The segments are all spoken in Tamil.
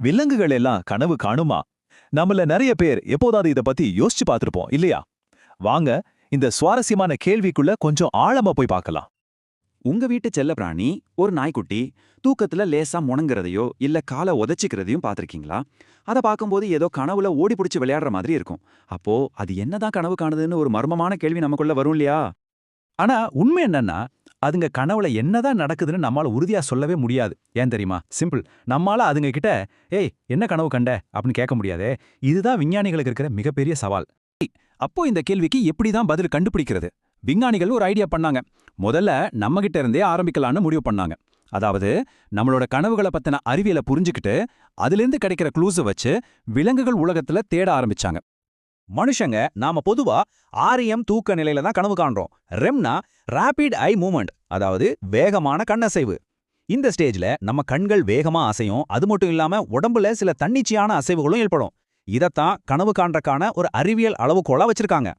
விலங்குகள் எல்லாம் கனவு காணுமா? நம்மள நிறைய பேர் எப்போதாவது இத பத்தி யோசிச்சு பார்த்திருப்போம் இல்லையா? வாங்க இந்த சுவாரஸ்யமான கேள்விக்குள்ள கொஞ்சம் ஆழமா போய் பார்க்கலாம். உங்க வீட்டு செல்லப்பிராணி ஒரு நாய்க்குட்டி தூக்கத்துல லேசா முணங்குறதையோ இல்ல காலை உதச்சிக்கிறதையும் பார்த்திருக்கீங்களா? அதை பார்க்கும்போது ஏதோ கனவுல ஓடி பிடிச்சி விளையாடுற மாதிரி இருக்கும். அப்போ அது என்னதான் கனவு காணுதுன்னு ஒரு மர்மமான கேள்வி நமக்குள்ள வரும் இல்லையா? ஆனா உண்மை என்னன்னா அதுங்க கனவுல என்னதான் நடக்குதுன்னு நம்மால உறுதியா சொல்லவே முடியாது. ஏன் தெரியுமா? சிம்பிள். நம்மால அதுங்க கிட்ட ஏய் என்ன கனவு கண்ட? அப்படின்னு கேட்க முடியாதே. இதுதான் விஞ்ஞானிகளுக்கு இருக்கிற மிகப்பெரிய சவால். அப்போ இந்த கேள்விக்கு எப்படி தான் பதில் கண்டுபிடிக்கிறது? விஞ்ஞானிகள் ஒரு ஐடியா பண்ணாங்க. முதல்ல நம்ம கிட்ட இருந்தே ஆரம்பிக்கலாம்னு முடிவு பண்ணாங்க. அதாவது நம்மளோட கனவுகளை பத்தின அறிவியலை புரிஞ்சுக்கிட்டு அதிலிருந்து கிடைக்கிற க்ளூஸை வச்சு விலங்குகள் உலகத்துல தேட ஆரம்பிச்சாங்க. மனுஷங்க நாம பொதுவா ஆரியம் தூக்க நிலையில தான் கனவு காண்றோம். ரெம்னா ரேபிட் ஐ மூமெண்ட் அதாவது வேகமான கண்ணசைவு. இந்த ஸ்டேஜ்ல நம்ம கண்கள் வேகமா அசையும் அது மட்டும் இல்லாம உடம்புல சில தன்னிச்சையான அசைவுகளும் ஏற்படும். இதத்தான் கனவு காண்றக்கான ஒரு அறிவியல் அளவுகோலா வச்சிருக்காங்க.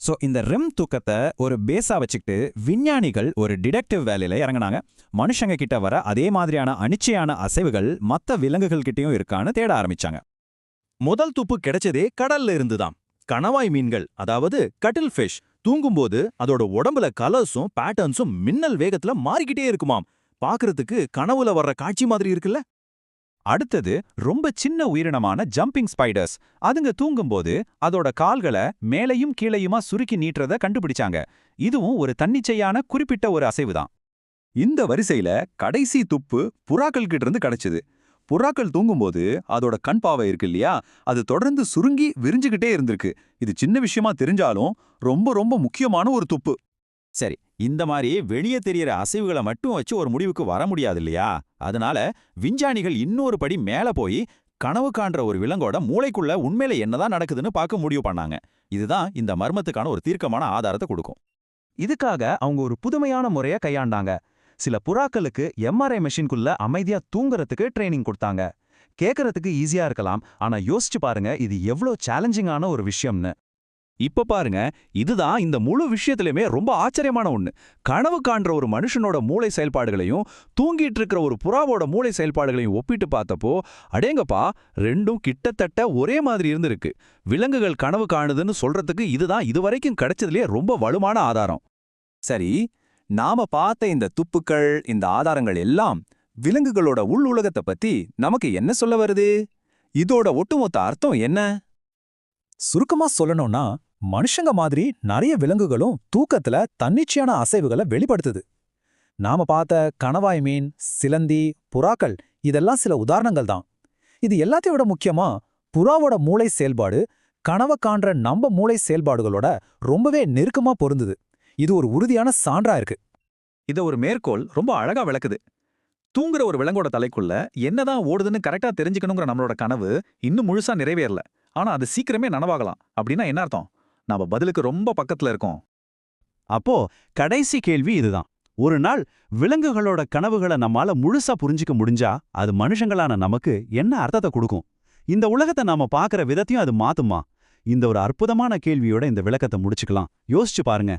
சோ இந்த ரெம் தூக்கத்தை ஒரு பேஸா வச்சுக்கிட்டு விஞ்ஞானிகள் ஒரு டிடெக்டிவ் வேலையில இறங்குனாங்க. மனுஷங்க கிட்ட வர அதே மாதிரியான அனிச்சையான அசைவுகள் மத்த விலங்குகள் கிட்டயும் இருக்கான்னு தேட ஆரம்பிச்சாங்க. முதல் துப்பு கிடைச்சதே கடல்ல இருந்துதாம். கணவாய் மீன்கள் அதாவது கட்டில் ஃபிஷ் தூங்கும்போது அதோட உடம்புல கலர்ஸும் பேட்டர்ன்ஸும் மின்னல் வேகத்துல மாறிக்கிட்டே இருக்குமாம். பாக்குறதுக்கு கனவுல வர்ற காட்சி மாதிரி இருக்குல்ல? அடுத்தது ரொம்ப சின்ன உயிரினமான ஜம்பிங் ஸ்பைடர்ஸ் அதுங்க தூங்கும்போது அதோட கால்களை மேலையும் கீழையுமா சுருக்கி நீட்டுறத கண்டுபிடிச்சாங்க. இதுவும் ஒரு தன்னிச்சையான குறிப்பிட்ட ஒரு அசைவுதான். இந்த வரிசையில கடைசி துப்பு புறாக்கள் கிட்ட இருந்து கிடைச்சது. புறாக்கள் தூங்கும்போது அதோட கண் பாவை இருக்கு இல்லையா? அது தொடர்ந்து சுருங்கி விரிஞ்சுகிட்டே இருந்திருக்கு. இது சின்ன விஷயமா தெரிஞ்சாலும் ரொம்ப ரொம்ப முக்கியமான ஒரு துப்பு. சரி இந்த மாதிரி வெளியே தெரியற அசைவுகளை மட்டும் வச்சு ஒரு முடிவுக்கு வர முடியாது இல்லையா? அதனால விஞ்ஞானிகள் இன்னொரு படி மேல போய் கனவு காண்ற ஒரு விலங்கோட மூளைக்குள்ள உண்மையில என்னதான் நடக்குதுன்னு பார்க்க முடிவு பண்ணாங்க. இதுதான் இந்த மர்மத்துக்கான ஒரு தீர்க்கமான ஆதாரத்தை கொடுக்கும். இதுக்காக அவங்க ஒரு புதுமையான முறைய கையாண்டாங்க. சில புறாக்களுக்கு எம்ஆர்ஐ மெஷின்குள்ள அமைதியா தூங்குறதுக்கு ட்ரைனிங் கொடுத்தாங்க. கேட்கறதுக்கு ஈஸியா இருக்கலாம். ஆனா யோசிச்சு பாருங்க இது எவ்வளோ சேலஞ்சிங்கான ஒரு விஷயம்னு. இப்ப பாருங்க இதுதான் இந்த முழு விஷயத்திலுமே ரொம்ப ஆச்சரியமான ஒண்ணு. கனவு காண்ற ஒரு மனுஷனோட மூளை செயல்பாடுகளையும் தூங்கிட்டு இருக்கிற ஒரு புறாவோட மூளை செயல்பாடுகளையும் ஒப்பிட்டு பார்த்தப்போ அடேங்கப்பா ரெண்டும் கிட்டத்தட்ட ஒரே மாதிரி இருந்திருக்கு. விலங்குகள் கனவு காணுதுன்னு சொல்றதுக்கு இதுதான் இதுவரைக்கும் கிடைச்சதுலேயே ரொம்ப வலுவான ஆதாரம். சரி நாம பார்த்த இந்த துப்புக்கள் இந்த ஆதாரங்கள் எல்லாம் விலங்குகளோட உள் உலகத்தை பத்தி நமக்கு என்ன சொல்ல வருது? இதோட ஒட்டுமொத்த அர்த்தம் என்ன? சுருக்கமா சொல்லணும்னா மனுஷங்க மாதிரி நிறைய விலங்குகளும் தூக்கத்துல தன்னிச்சையான அசைவுகளை வெளிப்படுத்துது. நாம பார்த்த கணவாய் மீன் சிலந்தி புறாக்கள் இதெல்லாம் சில உதாரணங்கள் தான். இது எல்லாத்தையும் விட முக்கியமா புறாவோட மூளை செயல்பாடு கனவை காண்ற நம்ம மூளை செயல்பாடுகளோட ரொம்பவே நெருக்கமா பொருந்துது. இது ஒரு உறுதியான சான்றா இருக்கு. இத ஒரு மேற்கோள் ரொம்ப அழகா விளக்குது. தூங்குற ஒரு விலங்கோட தலைக்குள்ள என்னதான் ஓடுதுன்னு கரெக்டா தெரிஞ்சுக்கணுங்கிற நம்மளோட கனவு இன்னும் முழுசா நிறைவேறல. ஆனா அது சீக்கிரமே நனவாகலாம். அப்படின்னா என்ன அர்த்தம்? நாம பதிலுக்கு ரொம்ப பக்கத்துல இருக்கோம். அப்போ கடைசி கேள்வி இதுதான். ஒரு நாள் விலங்குகளோட கனவுகளை நம்மால முழுசா புரிஞ்சுக்க முடிஞ்சா அது மனுஷங்களான நமக்கு என்ன அர்த்தத்தை கொடுக்கும்? இந்த உலகத்தை நாம பார்க்கற விதத்தையும் அது மாத்துமா? இந்த ஒரு அற்புதமான கேள்வியோட இந்த விளக்கத்தை முடிச்சுக்கலாம். யோசிச்சு பாருங்க.